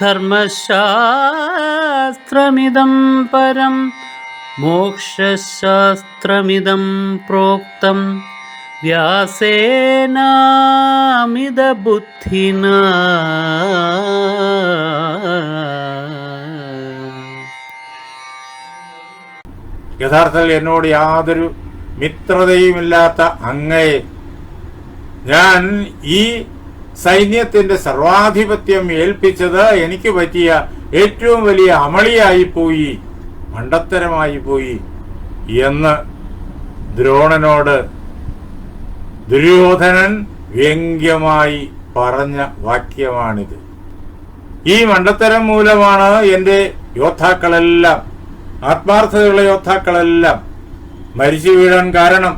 ധർമ്മശാസ്ത്രമിദം പരം മോക്ഷശാസ്ത്രമിതം പ്രോക്തം. വ്യാസേനാമിതബുദ്ധിന. യഥാർത്ഥത്തിൽ എന്നോട് യാതൊരു മിത്രതയുമില്ലാത്ത അങ്ങയെ ഞാൻ ഈ സൈന്യത്തിന്റെ സർവാധിപത്യം ഏൽപ്പിച്ചത് എനിക്ക് പറ്റിയ ഏറ്റവും വലിയ അമളിയായി പോയി മണ്ടത്തരമായി പോയി എന്ന് ദ്രോണനോട് ദുര്യോധനൻ വ്യംഗ്യമായി പറഞ്ഞ വാക്യമാണിത്. ഈ മണ്ടത്തരം മൂലമാണ് എന്റെ യോദ്ധാക്കളെല്ലാം ആത്മാർത്ഥതയുള്ള യോദ്ധാക്കളെല്ലാം മരിച്ചു വീഴാൻ കാരണം.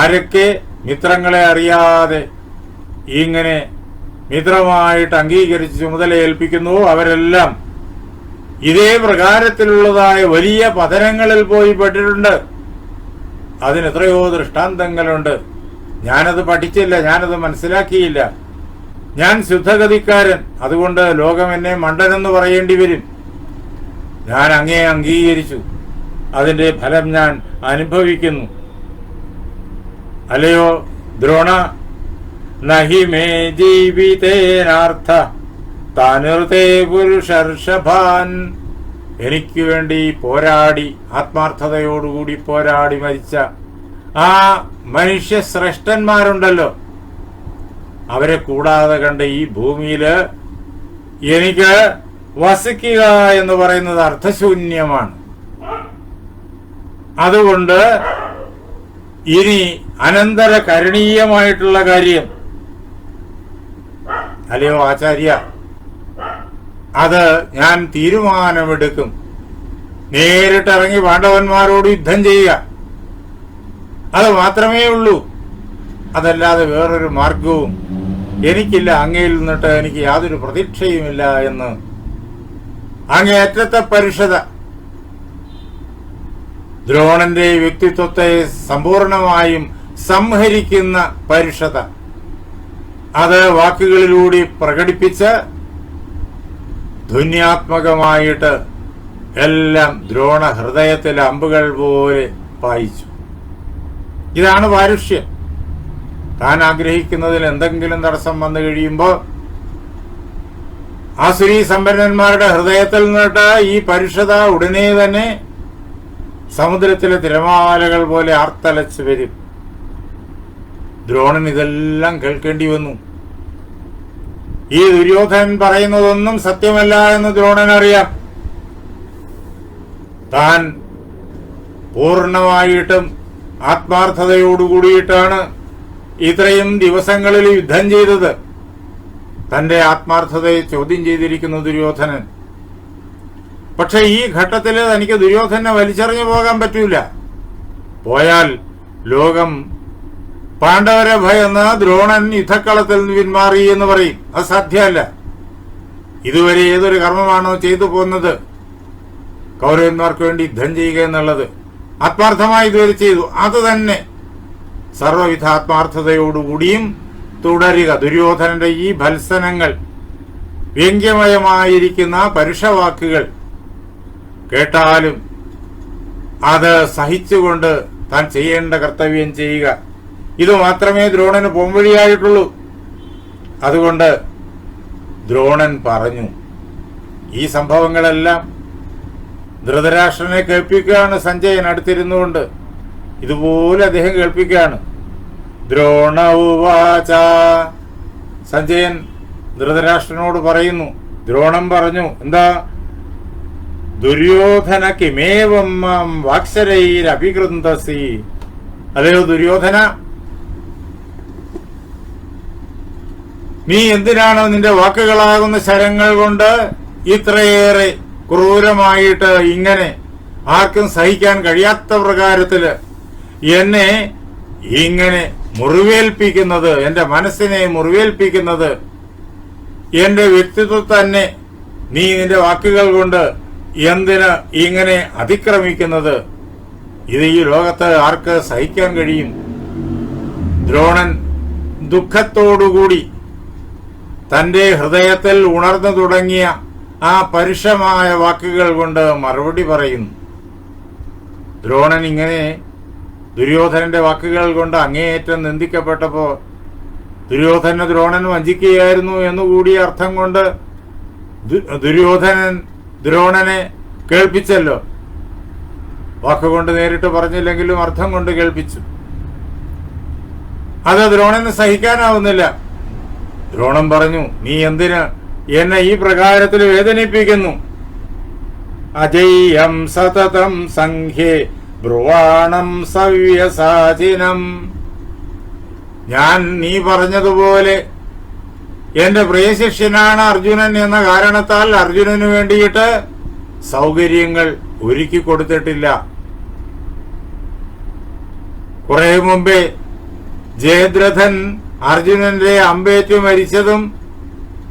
ആരൊക്കെ മിത്രങ്ങളെ അറിയാതെ ഇങ്ങനെ മിത്രമായിട്ട് അംഗീകരിച്ച് ചുമതല ഏൽപ്പിക്കുന്നുവോ അവരെല്ലാം ഇതേ പ്രകാരത്തിലുള്ളതായ വലിയ പതനങ്ങളിൽ പോയി പെട്ടിട്ടുണ്ട്. അതിന് എത്രയോ ദൃഷ്ടാന്തങ്ങളുണ്ട്. ഞാനത് പഠിച്ചില്ല ഞാനത് മനസ്സിലാക്കിയില്ല. ഞാൻ ശുദ്ധഗതിക്കാരൻ. അതുകൊണ്ട് ലോകം എന്നെ മണ്ടനെന്ന് പറയേണ്ടി വരും. ഞാൻ അങ്ങേ അംഗീകരിച്ചു. അതിന്റെ ഫലം ഞാൻ അനുഭവിക്കുന്നു. അല്ലയോ ദ്രോണ? നഹി മേ ജീവിതേനാർത്ഥ. താനുർതേ പുരുഷർഷഭാൻ. എനിക്ക് വേണ്ടി പോരാടി ആത്മാർത്ഥതയോടുകൂടി പോരാടി മരിച്ച ആ മനുഷ്യ ശ്രേഷ്ഠന്മാരുണ്ടല്ലോ അവരെ കൂടാതെ കണ്ട ഈ ഭൂമിയിൽ എനിക്ക് വസിക്കുക എന്ന് പറയുന്നത് അർത്ഥശൂന്യമാണ് അതുകൊണ്ട് ഇനി അനന്തര കരണീയമായിട്ടുള്ള കാര്യം അല്ലയോ ആചാര്യ? അത് ഞാൻ തീരുമാനമെടുക്കും. നേരിട്ടിറങ്ങി പാണ്ഡവന്മാരോട് യുദ്ധം ചെയ്യുക. അത് മാത്രമേ ഉള്ളൂ. അതല്ലാതെ വേറൊരു മാർഗവും എനിക്കില്ല. അങ്ങയിൽ നിന്നിട്ട് എനിക്ക് യാതൊരു പ്രതീക്ഷയുമില്ല എന്ന്. അങ്ങേയറ്റത്തെ പരുഷത ദ്രോണന്റെ വ്യക്തിത്വത്തെ സമ്പൂർണമായും സംഹരിക്കുന്ന പരുഷത അത് വാക്കുകളിലൂടെ പ്രകടിപ്പിച്ച് ധുന്യാത്മകമായിട്ട് എല്ലാം ദ്രോണ ഹൃദയത്തിലെ അമ്പുകൾ പോലെ പായിച്ചു. ഇതാണ് പാരുഷ്യം താൻ ആഗ്രഹിക്കുന്നതിൽ എന്തെങ്കിലും തടസ്സം വന്നു കഴിയുമ്പോൾ ആസുരി സമ്പന്നന്മാരുടെ ഹൃദയത്തിൽ നിന്നിട്ട് ഈ പരുഷത ഉടനെ തന്നെ സമുദ്രത്തിലെ തിരമാലകൾ പോലെ ആർത്തലച്ച് വരും. ദ്രോണൻ ഇതെല്ലാം കേൾക്കേണ്ടി വന്നു. ഈ ദുര്യോധനൻ പറയുന്നതൊന്നും സത്യമല്ല എന്ന് ദ്രോണൻ അറിയാം താൻ പൂർണമായിട്ടും ആത്മാർത്ഥതയോടുകൂടിയിട്ടാണ് ഇത്രയും ദിവസങ്ങളിൽ യുദ്ധം ചെയ്തത്. തന്റെ ആത്മാർത്ഥതയെ ചോദ്യം ചെയ്തിരിക്കുന്നു ദുര്യോധനൻ. പക്ഷെ ഈ ഘട്ടത്തിൽ തനിക്ക് ദുര്യോധനെ വലിച്ചെറിഞ്ഞു പോകാൻ പറ്റൂല. പോയാൽ ലോകം പാണ്ഡവരെ ഭയന്ന് ദ്രോണൻ യുദ്ധക്കളത്തിൽ പിന്മാറി എന്ന് പറയും. അത് സാധ്യമല്ല. ഇതുവരെ ഏതൊരു കർമ്മമാണോ ചെയ്തു പോന്നത്? കൗരവന്മാർക്ക് വേണ്ടി യുദ്ധം ചെയ്യുക എന്നുള്ളത്. ആത്മാർത്ഥമായി ഇതുവരെ ചെയ്തു. അത് തന്നെ സർവവിധ ആത്മാർത്ഥതയോടുകൂടിയും തുടരുക. ദുര്യോധനന്റെ ഈ ഭത്സനങ്ങൾ വ്യംഗ്യമയമായിരിക്കുന്ന പരുഷവാക്കുകൾ കേട്ടാലും അത് സഹിച്ചുകൊണ്ട് താൻ ചെയ്യേണ്ട കർത്തവ്യം ചെയ്യുക. ഇത് മാത്രമേ ദ്രോണന് പോംവഴിയായിട്ടുള്ളൂ അതുകൊണ്ട് ദ്രോണൻ പറഞ്ഞു ഈ സംഭവങ്ങളെല്ലാം ധൃതരാഷ്ട്രനെ കേൾപ്പിക്കുകയാണ് സഞ്ജയൻ അടുത്തിരുന്നുകൊണ്ട്. ഇതുപോലെ അദ്ദേഹം കേൾപ്പിക്കുകയാണ്. ദ്രോണ ഉവാച. സഞ്ജയൻ ധൃതരാഷ്ട്രനോട് പറയുന്നു ദ്രോണം പറഞ്ഞു എന്താ? ദുര്യോധന കിമേവം വാക്സരൈരഭികൃന്തസി. അല്ലയോ ദുര്യോധന? നീ എന്തിനാണ് നിന്റെ വാക്കുകളാകുന്ന ശരങ്ങൾ കൊണ്ട് ഇത്രയേറെ ക്രൂരമായിട്ട് ഇങ്ങനെ ആർക്കും സഹിക്കാൻ കഴിയാത്ത പ്രകാരത്തിൽ എന്നെ ഇങ്ങനെ മുറിവേൽപ്പിക്കുന്നത് എന്റെ മനസ്സിനെ മുറിവേൽപ്പിക്കുന്നത്? എന്റെ വ്യക്തിത്വം തന്നെ നീ നിന്റെ വാക്കുകൾ കൊണ്ട് എന്തിന് ഇങ്ങനെ അതിക്രമിക്കുന്നത്? ഇത് ഈ ലോകത്ത് ആർക്ക് സഹിക്കാൻ കഴിയും? ദ്രോണൻ ദുഃഖത്തോടുകൂടി തന്റെ ഹൃദയത്തിൽ ഉണർന്നു തുടങ്ങിയ ആ പരുഷമായ വാക്കുകൾ കൊണ്ട് മറുപടി പറയുന്നു. ദ്രോണൻ ഇങ്ങനെ ദുര്യോധനന്റെ വാക്കുകൾ കൊണ്ട് അങ്ങേയറ്റം നിന്ദിക്കപ്പെട്ടപ്പോ ദുര്യോധന ദ്രോണൻ വഞ്ചിക്കുകയായിരുന്നു എന്നുകൂടി അർത്ഥം കൊണ്ട് ദുര്യോധനൻ ദ്രോണനെ കേൾപ്പിച്ചല്ലോ. വാക്കുകൊണ്ട് നേരിട്ട് പറഞ്ഞില്ലെങ്കിലും അർത്ഥം കൊണ്ട് കേൾപ്പിച്ചു. അത് ദ്രോണന് സഹിക്കാനാവുന്നില്ല. ദ്രോണം പറഞ്ഞു നീ എന്തിന് എന്നെ ഈ പ്രകാരത്തിൽ വേദനിപ്പിക്കുന്നു? അജയ്യം സതതം സംഖ്യേ ബ്രുവാണം സവ്യസാചിനം. ഞാൻ നീ പറഞ്ഞതുപോലെ എന്റെ പ്രിയ ശിഷ്യനാണ് അർജുനൻ എന്ന കാരണത്താൽ അർജുനന് വേണ്ടിയിട്ട് സൗകര്യങ്ങൾ ഒരുക്കി കൊടുത്തിട്ടില്ല. കുറെ മുമ്പേ ജയദ്രഥൻ അർജുനന്റെ അമ്പേറ്റു മരിച്ചതും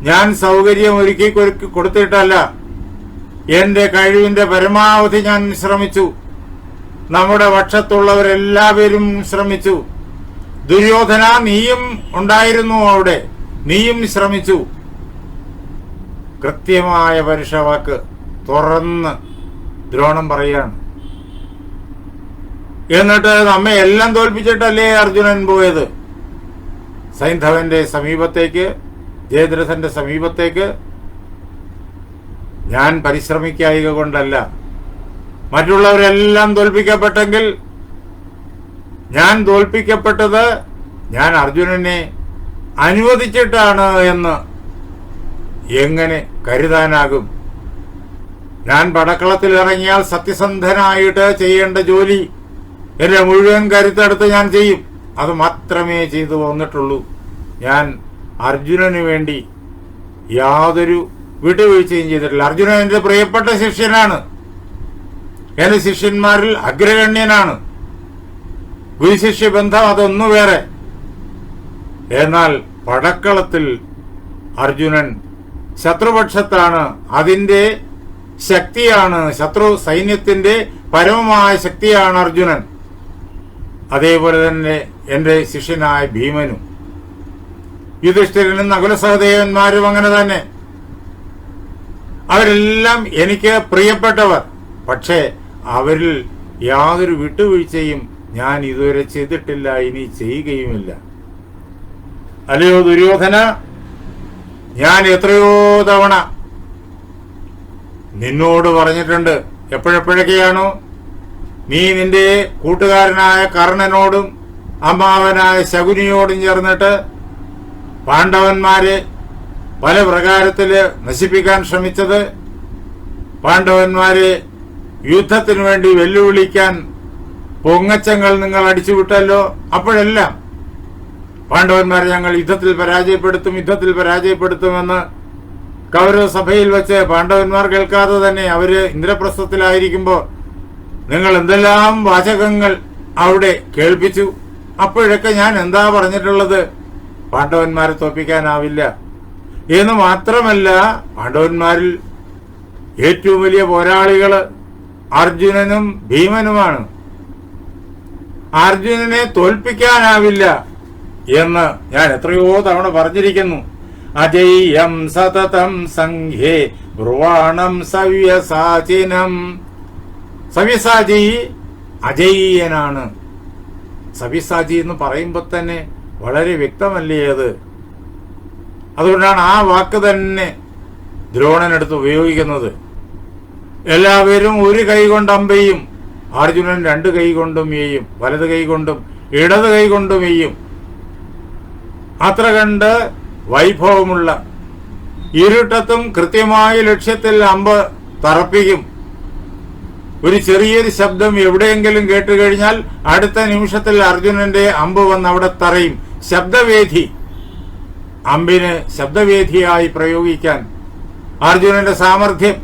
ഞാൻ സൗകര്യം ഒരുക്കി കൊടു- കൊടുത്തിട്ടല്ല. എന്റെ കഴിവിന്റെ പരമാവധി ഞാൻ ശ്രമിച്ചു. നമ്മുടെ പക്ഷത്തുള്ളവരെല്ലാവരും ശ്രമിച്ചു. ദുര്യോധന നീയും ഉണ്ടായിരുന്നു അവിടെ. നീയും ശ്രമിച്ചു. കൃത്യമായ പരുഷവാക്ക് തുറന്ന് ദ്രോണം പറയാണ് എന്നിട്ട് നമ്മെ എല്ലാം തോൽപ്പിച്ചിട്ടല്ലേ അർജുനൻ പോയത്? സൈന്ധവന്റെ സമീപത്തേക്ക് ജയദ്രഥന്റെ സമീപത്തേക്ക് ഞാൻ പരിശ്രമിക്കായിക കൊണ്ടല്ല. മറ്റുള്ളവരെല്ലാം തോൽപ്പിക്കപ്പെട്ടെങ്കിൽ ഞാൻ തോൽപ്പിക്കപ്പെട്ടത് ഞാൻ അർജുനനെ അനുവദിച്ചിട്ടാണ് എന്ന് എങ്ങനെ കരുതാനാകും? ഞാൻ പടക്കളത്തിൽ ഇറങ്ങിയാൽ സത്യസന്ധനായിട്ട് ചെയ്യേണ്ട ജോലി എന്റെ മുഴുവൻ കരുത്തെടുത്ത് ഞാൻ ചെയ്യും. അത് മാത്രമേ ചെയ്തു വന്നിട്ടുള്ളൂ. ഞാൻ അർജുനന് വേണ്ടി യാതൊരു വിട്ടുവീഴ്ചയും ചെയ്തിട്ടില്ല. അർജുനൻ എന്റെ പ്രിയപ്പെട്ട ശിഷ്യനാണ്. എന്റെ ശിഷ്യന്മാരിൽ അഗ്രഗണ്യനാണ്. ഗുരുശിഷ്യ ബന്ധം അതൊന്നു വേറെ. എന്നാൽ പടക്കളത്തിൽ അർജുനൻ ശത്രുപക്ഷത്താണ്. അതിന്റെ ശക്തിയാണ് ശത്രു സൈന്യത്തിന്റെ പരമമായ ശക്തിയാണ് അർജുനൻ. അതേപോലെ തന്നെ എന്റെ ശിഷ്യനായ ഭീമനും. യുധിഷ്ഠിരനും നകുല സഹദേവന്മാരും അങ്ങനെ തന്നെ. അവരെല്ലാം എനിക്ക് പ്രിയപ്പെട്ടവർ. പക്ഷേ അവരിൽ യാതൊരു വിട്ടുവീഴ്ചയും ഞാൻ ഇതുവരെ ചെയ്തിട്ടില്ല ഇനി ചെയ്യുകയുമില്ല. അല്ലയോ ദുര്യോധന? ഞാൻ എത്രയോ തവണ നിന്നോട് പറഞ്ഞിട്ടുണ്ട്. എപ്പോഴെപ്പോഴൊക്കെയാണോ? നീ നിന്റെ കൂട്ടുകാരനായ കർണനോടും അമ്മാവനായ ശകുനിയോടും ചേർന്നിട്ട് പാണ്ഡവന്മാരെ പല പ്രകാരത്തിൽ നശിപ്പിക്കാൻ ശ്രമിച്ചത് പാണ്ഡവന്മാരെ യുദ്ധത്തിനു വേണ്ടി വെല്ലുവിളിക്കാൻ പൊങ്ങച്ചങ്ങൾ നിങ്ങൾ അടിച്ചുവിട്ടല്ലോ. അപ്പോഴെല്ലാം പാണ്ഡവന്മാരെ ഞങ്ങൾ യുദ്ധത്തിൽ പരാജയപ്പെടുത്തും യുദ്ധത്തിൽ പരാജയപ്പെടുത്തുമെന്ന് കൗരവ സഭയിൽ വെച്ച് പാണ്ഡവന്മാർ കേൾക്കാതെ തന്നെ അവർ ഇന്ദ്രപ്രസ്ഥത്തിലായിരിക്കുമ്പോൾ നിങ്ങൾ എന്തെല്ലാം വാചകങ്ങൾ അവിടെ കേൾപ്പിച്ചു. അപ്പോഴൊക്കെ ഞാൻ എന്താ പറഞ്ഞിട്ടുള്ളത്? പാണ്ഡവന്മാരെ തോപ്പിക്കാനാവില്ല എന്ന് മാത്രമല്ല പാണ്ഡവന്മാരിൽ ഏറ്റവും വലിയ പോരാളികൾ അർജുനനും ഭീമനുമാണ്. അർജുനനെ തോൽപ്പിക്കാനാവില്ല എന്ന് ഞാൻ എത്രയോ തവണ പറഞ്ഞിരിക്കുന്നു. അജയ്യം സതതം സംഘേ ബ്രുവാണം സവ്യസാചിനം. സവ്യസാചി അജയ്യനാണ്. സവ്യസാചി എന്ന് പറയുമ്പോൾ തന്നെ വളരെ വ്യക്തമല്ലേ അത്? അതുകൊണ്ടാണ് ആ വാക്ക് തന്നെ ദ്രോണനെടുത്ത് ഉപയോഗിക്കുന്നത്. എല്ലാവരും ഒരു കൈ കൊണ്ട് അമ്പെയ്യും അർജുനൻ രണ്ട് കൈ കൊണ്ടും എയ്യും വലത് കൈ കൊണ്ടും ഇടത് കൈ കൊണ്ടും എയ്യും. അത്ര കണ്ട് വൈഭവമുള്ള ഇരുട്ടത്തും കൃത്യമായ ലക്ഷ്യത്തിൽ അമ്പ് തറപ്പിക്കും. ഒരു ചെറിയൊരു ശബ്ദം എവിടെയെങ്കിലും കേട്ടുകഴിഞ്ഞാൽ അടുത്ത നിമിഷത്തിൽ അർജുനന്റെ അമ്പ് വന്ന് അവിടെ തറയും. ശബ്ദവേദി അമ്പിന് ശബ്ദവേദിയായി പ്രയോഗിക്കാൻ അർജുനന്റെ സാമർഥ്യം.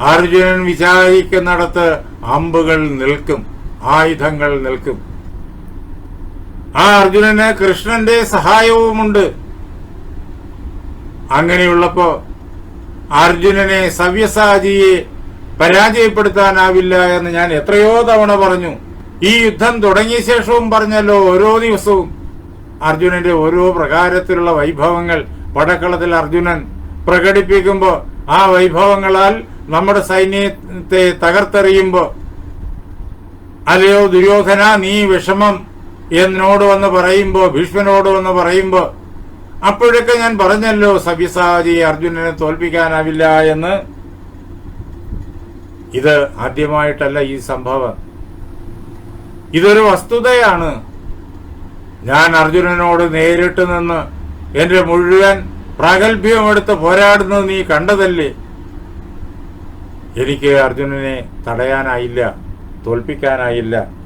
അർജുനൻ വിചാരിക്കുന്നിടത്ത് അമ്പുകൾ നിൽക്കും ആയുധങ്ങൾ നിൽക്കും. ആ അർജുനന് കൃഷ്ണന്റെ സഹായവുമുണ്ട്. അങ്ങനെയുള്ളപ്പോ അർജുനനെ സവ്യസാചിയെ പരാജയപ്പെടുത്താനാവില്ല എന്ന് ഞാൻ എത്രയോ തവണ പറഞ്ഞു. ഈ യുദ്ധം തുടങ്ങിയ ശേഷവും പറഞ്ഞല്ലോ ഓരോ ദിവസവും. അർജുനന്റെ ഓരോ പ്രകാരത്തിലുള്ള വൈഭവങ്ങൾ. പടക്കളത്തിൽ അർജുനൻ പ്രകടിപ്പിക്കുമ്പോൾ ആ വൈഭവങ്ങളാൽ നമ്മുടെ സൈന്യത്തെ തകർത്തെറിയുമ്പോൾ അല്ലയോ ദുര്യോധന നീ വിഷമം എന്നോട് വന്ന് പറയുമ്പോ ഭീഷ്മനോട് വന്ന് പറയുമ്പോ അപ്പോഴൊക്കെ ഞാൻ പറഞ്ഞല്ലോ സവ്യസാചി അർജുനനെ തോൽപ്പിക്കാനാവില്ല എന്ന്. ഇത് ആദ്യമായിട്ടല്ല ഈ സംഭവം. ഇതൊരു വസ്തുതയാണ്. ഞാൻ അർജുനനോട് നേരിട്ട് നിന്ന് എന്റെ മുഴുവൻ പ്രാഗൽഭ്യമെടുത്ത് പോരാടുന്നത് നീ കണ്ടതല്ലേ? എനിക്ക് അർജുനനെ തടയാനായില്ല തോൽപ്പിക്കാനായില്ല.